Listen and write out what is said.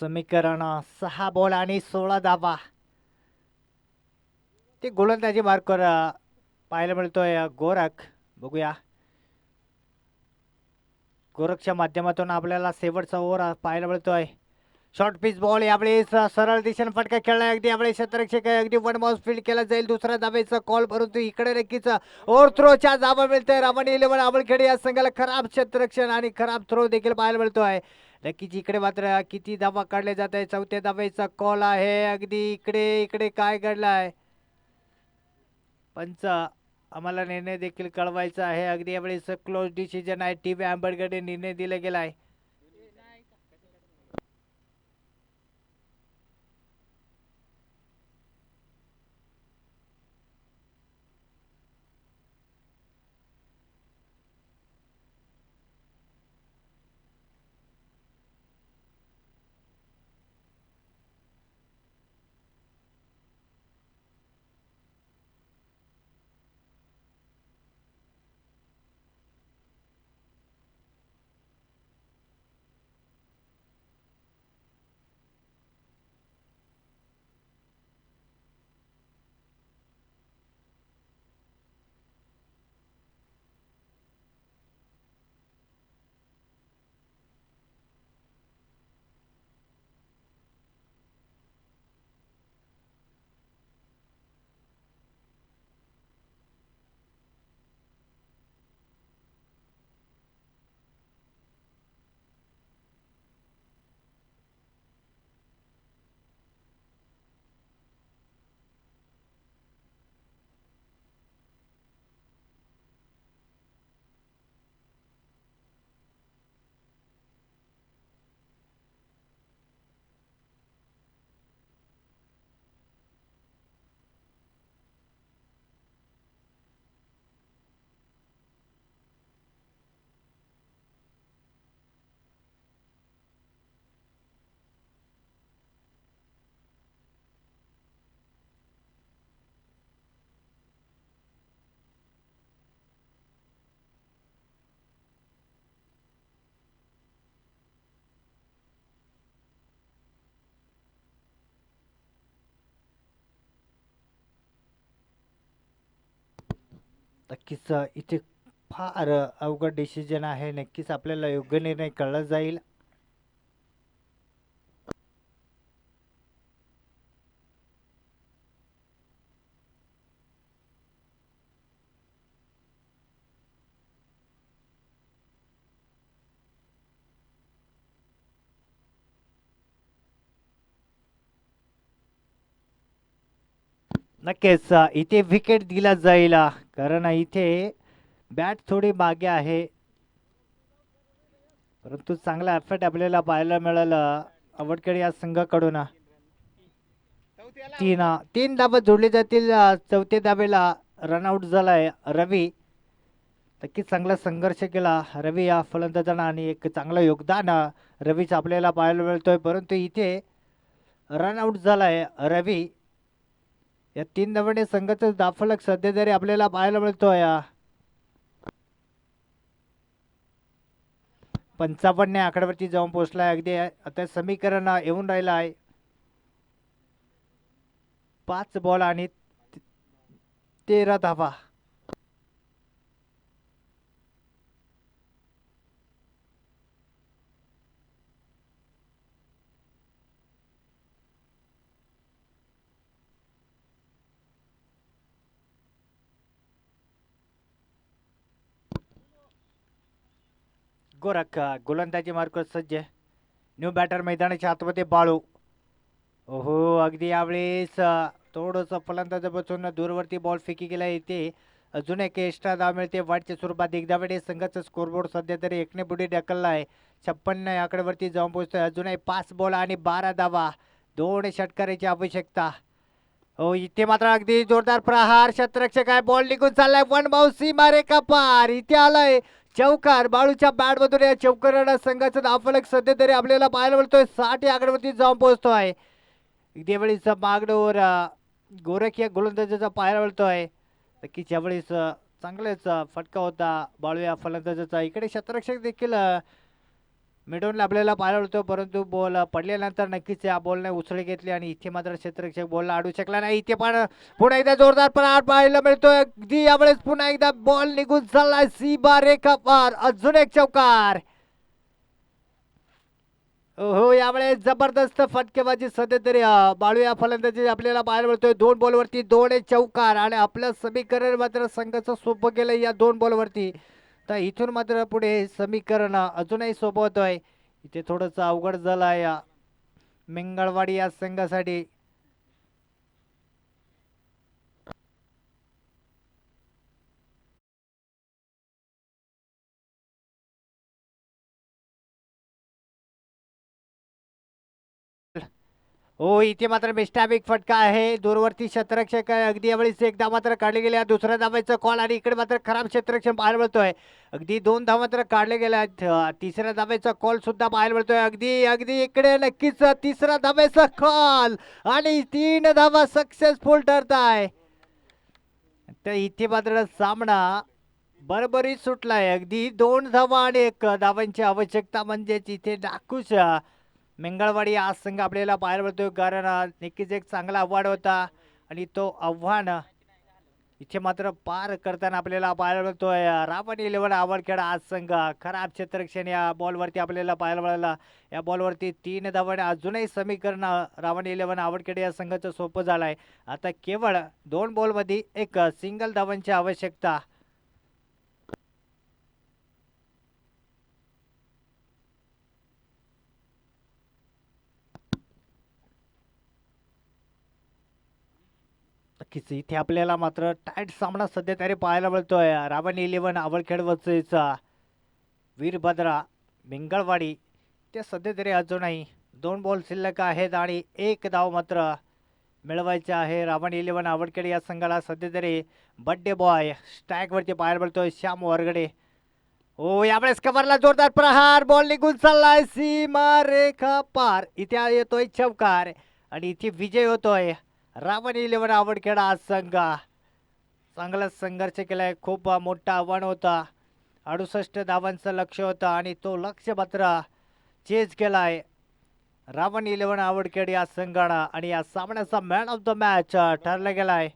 समीकरण सहा बॉल आणि सोळा धावा ते गोलंदाजी मार्कवर पाहायला मिळतोय गोरख. बघूया. गोरखच्या माध्यमातून आपल्याला शेवटचा ओव्हर पाहायला मिळतोय. शॉर्ट पिच बॉल यावेळेस सरळ दिशेने फटका खेळला. अगदी यावेळेस क्षेत्ररक्षक अगदी वन बाउन्स फील्ड केला जाईल. दुसऱ्या दाबेचा कॉल परंतु इकडे नक्कीच ओव्हर थ्रोच्या धावा मिळतोय. रमण इलेव्हन आंबळखेडे या संघाला खराब क्षेत्ररक्षण आणि खराब थ्रो देखील पाहायला मिळतोय. नक्कीच इकडे मात्र किती धाबा काढले जात आहे चौथ्या धाब्याचा कॉल आहे. अगदी इकडे इकडे काय घडलाय? पंच आम्हाला निर्णय देखील कळवायचा आहे. अगदी यावेळेस क्लोज डिसिजन आहे. टी व्ही आंबेडकरने निर्णय दिला गेला आहे नक्कीच इथे फार अवघड डिसिजन आहे. नक्कीच आपल्याला योग्य निर्णय कळला जाईल. नक्कीच इथे विकेट दिला जाईल कारण इथे बॅट थोडी मागे आहे. परंतु चांगला एफर्ट आपल्याला पाहायला मिळालं आवडकडे या संघाकडून. तीन तीन धाबा जोडले जातील चौथ्या धाब्याला रनआउट झालाय रवी. नक्कीच चांगला संघर्ष केला रवी या फलंदाजानं आणि एक चांगलं योगदान अ, रवीचं आपल्याला पाहायला मिळतोय. परंतु इथे रनआउट झालाय रवी. या तीन धावांनी संघाचं दाफलक सध्या तरी आपल्याला पाहायला मिळतो या. पंचावन्न आकड्यावरती जाऊन पोहोचलाय. अगदी आता समीकरण येऊन राहिलं आहे पाच बॉल आणि तेरा धावा. गोरख अ, गोलंदाजी मार्कवर सज्ज. न्यू बॅटर मैदानाच्या आतमध्ये बाळू. ओहो अगदी यावेळेस थोडंसं फलंदाज बसून दूरवरती बॉल फेकी गेला येते. अजून एक एक्स्ट्रा धाव मिळते. वाटच्या स्वरूपात एकदा वेळेस संघाचा स्कोरबोर्ड सध्या तरी एकने पुढे ढकलला आहे. छप्पन्न या आकड्यावरती जाऊन पोहोचतोय. अजूनही पाच बॉल आणि बारा धावा. दोन षटकाराची आवश्यकता. हो इथे मात्र अगदी जोरदार प्रहार. शतरक्षक आहे. बॉल निघून चाललाय. वन बाउसी मारे का पार इथे आलाय. चौकार बाळूच्या बॅटमधून या चौकार संघाचा दाफलक सध्या तरी आपल्याला पाहायला मिळतोय. साठ या आकड्यावरती जाऊन पोहोचतोय. आहे मागणीवर अ, गोरख या गोलंदाजाचा पाहायला मिळतोय. आहे यावेळेस अ, चांगलाच फटका होता बाळू या फलंदाजाचा. इकडे शतरक्षक देखील अ, आपल्याला होतो परंतु बॉल पडल्यानंतर नक्कीच या बॉलने उसळी घेतली आणि इथे मात्र क्षेत्ररक्षक बॉलला अडू शकला नाही. इथे पण पुन्हा एकदा जोरदार पण आठ पाहायला मिळतोय अगदी यावेळेस पुन्हा एकदा बॉल निघून चाललाय. सीबा रेखा पार अजून एक चौकार. हो यावेळेस जबरदस्त फटकेबाजी सध्या तरी बाळू या फलंदाजी आपल्याला पाहायला मिळतोय. दोन बॉलवरती दोन एक चौकार आणि आपलं समीकरण मात्र संघाचं सोपं केलं या दोन बॉलवरती. तर इथून मात्र पुढे हे समीकरण अजूनही सोपं आहे. इथे थोडंसं अवघड झालं आहे. या मेंगळवाडी या संघासाठी हो इथे मात्र मिस्टॅबिक फटका आहे. दूरवरती क्षेत्ररक्षक अगदी यावेळेस एकदा मात्र काढले गेले दुसऱ्या धावायचं कॉल आणि इकडे मात्र खराब क्षेत्ररक्षण बाहेर मिळतोय अगदी दोन धाव मात्र काढले गेले आहेत. तिसऱ्या धाब्याचा कॉल सुद्धा बाहेर मिळतोय अगदी अगदी इकडे नक्कीच तिसरा धाब्याचा कॉल आणि तीन धावा सक्सेसफुल ठरत आहे तर इथे मात्र सामना बरोबरी सुटलाय. अगदी दोन धावा आणि एक धावांची आवश्यकता म्हणजेच इथे डाकूच्या मंगळवारी आज संघ आपल्याला पाहायला मिळतोय कारण नक्कीच एक चांगला आव्हाड होता. आणि तो आव्हान इथे मात्र पार करताना आपल्याला पाहायला मिळतोय. रावण इलेव्हन आवडखेडा आज संघ. खराब क्षेत्ररक्षण या बॉलवरती आपल्याला पाहायला मिळाला. या बॉलवरती तीन धावाने अजूनही समीकरण रावण इलेव्हन आवडखेड या संघाचं सोपं झालं आहे आता केवळ दोन बॉलमध्ये एक सिंगल धावांची आवश्यकता नक्कीच. इथे आपल्याला मात्र टाईट सामना सध्या तरी पाहायला मिळतोय. रावण इलेव्हन आवळखेड वचईचा वीरभद्रा मिंगळवाडी ते सध्या तरी अजूनही दोन बॉल शिल्लक आहेत आणि एक धाव मात्र मिळवायचे आहे. रावण इलेव्हन आवडखेड या संघाला सध्या तरी बड्डे बॉय स्टॅकवरती पाहायला मिळतोय. श्याम वरगडे. हो यावेळेस कव्हरला जोरदार प्रहार. बॉल निघून चाललाय. सीमा रेखा पार. इथे येतोय चौकार आणि इथे विजय होतोय. रावण इलेवन आवडखेडा आज संघ. चांगला संघर्ष केला आहे खूप मोठं आव्हान होता. अडुसष्ट धावांचं लक्ष होतं आणि तो लक्ष मात्र चेज आहे रावण इलेवन आवडखेड या संघानं आणि या सामन्याचा मॅन ऑफ द मॅच ठरला गेलाय.